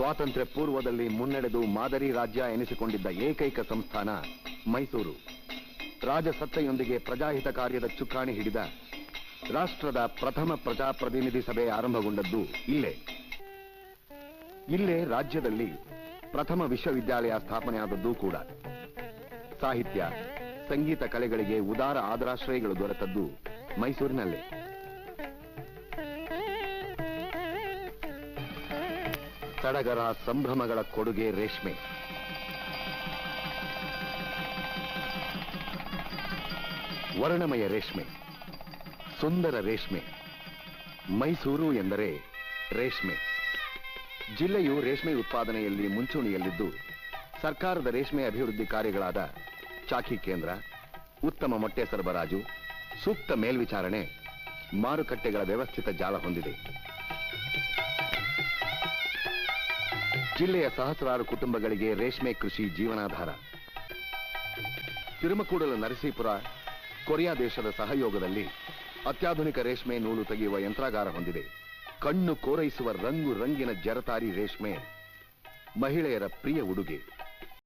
ಸ್ವಾತಂತ್ರ್ಯ ಪೂರ್ವದಲ್ಲಿ ಮುನ್ನಡೆದು ಮಾದರಿ ರಾಜ್ಯ ಎನಿಸಿಕೊಂಡಿದ್ದ ಏಕೈಕ ಸಂಸ್ಥಾನ ಮೈಸೂರು. ರಾಜಸತ್ತೆಯೊಂದಿಗೆ ಪ್ರಜಾಹಿತ ಕಾರ್ಯದ ಚುಕ್ಕಾಣಿ ಹಿಡಿದ ರಾಷ್ಟ್ರದ ಪ್ರಥಮ ಪ್ರಜಾಪ್ರತಿನಿಧಿ ಸಭೆ ಆರಂಭಗೊಂಡದ್ದು ಇಲ್ಲೇ. ಇಲ್ಲೇ ರಾಜ್ಯದಲ್ಲಿ ಪ್ರಥಮ ವಿಶ್ವವಿದ್ಯಾಲಯ ಸ್ಥಾಪನೆಯಾದದ್ದು ಕೂಡ. ಸಾಹಿತ್ಯ, ಸಂಗೀತ ಕಲೆಗಳಿಗೆ ಉದಾರ ಆದರಾಶ್ರಯಗಳು ದೊರೆತದ್ದು ಮೈಸೂರಿನಲ್ಲೇ. ಸಡಗರ ಸಂಭ್ರಮಗಳ ಕೊಡುಗೆ ರೇಷ್ಮೆ. ವರ್ಣಮಯ ರೇಷ್ಮೆ, ಸುಂದರ ರೇಷ್ಮೆ, ಮೈಸೂರು ಎಂದರೆ ರೇಷ್ಮೆ. ಜಿಲ್ಲೆಯು ರೇಷ್ಮೆ ಉತ್ಪಾದನೆಯಲ್ಲಿ ಮುಂಚೂಣಿಯಲ್ಲಿದ್ದು, ಸರ್ಕಾರದ ರೇಷ್ಮೆ ಅಭಿವೃದ್ಧಿ ಕಾರ್ಯಗಳಾದ ಚಾಕಿ ಕೇಂದ್ರ, ಉತ್ತಮ ಮೊಟ್ಟೆ ಸರಬರಾಜು, ಸೂಕ್ತ ಮೇಲ್ವಿಚಾರಣೆ, ಮಾರುಕಟ್ಟೆಗಳ ವ್ಯವಸ್ಥಿತ ಜಾಲ ಹೊಂದಿದೆ. ಜಿಲ್ಲೆಯ ಸಹಸ್ರಾರು ಕುಟುಂಬಗಳಿಗೆ ರೇಷ್ಮೆ ಕೃಷಿ ಜೀವನಾಧಾರ. ತಿರುಮಕೂಡಲ ನರಸೀಪುರ, ಕೊರಿಯಾ ದೇಶದ ಸಹಯೋಗದಲ್ಲಿ ಅತ್ಯಾಧುನಿಕ ರೇಷ್ಮೆ ನೂಲು ತೆಗೆಯುವ ಯಂತ್ರಾಗಾರ ಹೊಂದಿದೆ. ಕಣ್ಣು ಕೋರೈಸುವ ರಂಗು ರಂಗಿನ ಜರತಾರಿ ರೇಷ್ಮೆ ಮಹಿಳೆಯರ ಪ್ರಿಯ ಉಡುಗೆ.